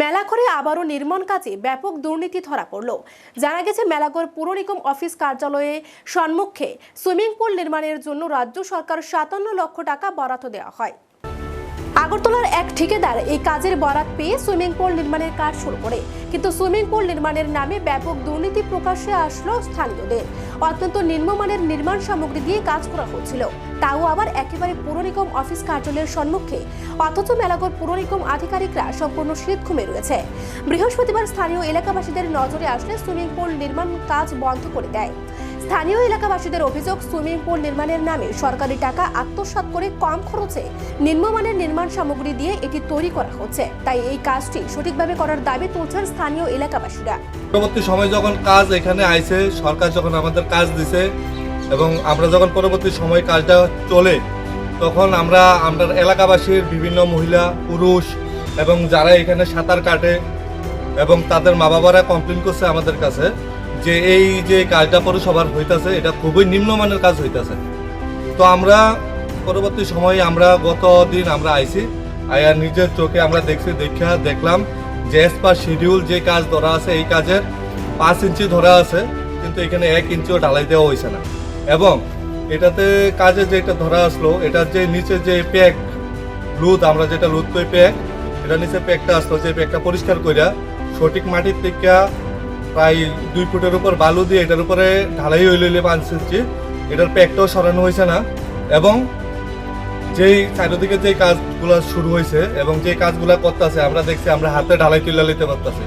মেলাঘরে আবারও নির্মাণ কাজে ব্যাপক দুর্নীতি ধরা পড়ল। জানা গেছে, মেলাঘর পুর নিগম অফিস কার্যালয়ে সম্মুখে সুইমিং পুল নির্মাণের জন্য রাজ্য সরকার সাতান্ন লক্ষ টাকা বরাদ্দ দেওয়া হয়। আগরতলার এক ঠিকাদার এই কাজের বরাত পেয়ে সুইমিং পুল নির্মাণের কাজ শুরু করে। কিন্তু সুইমিং পুল নির্মাণের নামে ব্যাপক দুর্নীতি প্রকাশ্যে আসলো স্থানীয়দের। অত্যন্ত নিম্নমানের নির্মাণ সামগ্রী দিয়ে কাজ করা হচ্ছিল। তাও আবার একেবারে পুর নিগম অফিস কার্যালয়ের সম্মুখে। অথচ মেলাগর পুর নিগম আধিকারিকরা সম্পূর্ণ শীত ঘুমে রয়েছে। বৃহস্পতিবার স্থানীয় এলাকাবাসীদের নজরে আসলে সুইমিং পুল নির্মাণ কাজ বন্ধ করে দেয়। স্থানীয় এলাকাবাসীদের অভিযোগ, সুইমিং পুল নির্মাণের নামে সরকারি টাকা আত্মসাৎ করে কম খরচে নিম্নমানের নির্মাণ সামগ্রী দিয়ে এটি তৈরি করা হচ্ছে। তাই এই কাজটি সঠিকভাবে করার দাবি তুলছেন স্থানীয় এলাকাবাসীরা। পরবর্তী সময় যখন কাজ এখানে আইছে, সরকার যখন আমাদের কাজ দিছে এবং আমরা যখন পরবর্তী সময় কাজটা চলে, তখন আমরা আমরা এলাকাবাসীর বিভিন্ন মহিলা, পুরুষ এবং যারা এখানে সাঁতার কাটে এবং তাদের মা বাবারা কমপ্লেন করছে আমাদের কাছে। যে এই যে কাজটা পৌরসভার হইতাছে, এটা খুবই নিম্নমানের কাজ হইতাছে। তো আমরা পরবর্তী সময়ে আমরা গত দিন আমরা আইছি, আয়া নিজের চোখে আমরা দেখছি দেখা দেখলাম যে এস পার শিডিউল যে কাজ ধরা আছে, এই কাজের পাঁচ ইঞ্চি ধরা আছে, কিন্তু এখানে এক ইঞ্চিও ঢালাই দেওয়া হয়েছে না। এবং এটাতে কাজে যেটা ধরা আসলো, এটার যে নিচে যে প্যাক লুদ আমরা যেটা লুদ কই প্যাক এটা নিচে প্যাকটা আসলো, যে প্যাকটা পরিষ্কার কইরা সঠিক মাটির থেকে প্রায় দুই ফুটের উপর বালু দিয়ে এটার উপরে ঢালাই হইলে লইলে পাঁচ ইঞ্চি। এটার প্যাকটাও সরানো হয়েছে না। এবং যেই চারিদিকে যে কাজগুলো শুরু হয়েছে এবং যে কাজগুলো করতেছে, আমরা দেখছি আমরা হাতে ঢালাই তুলে নিতে পারতেছি।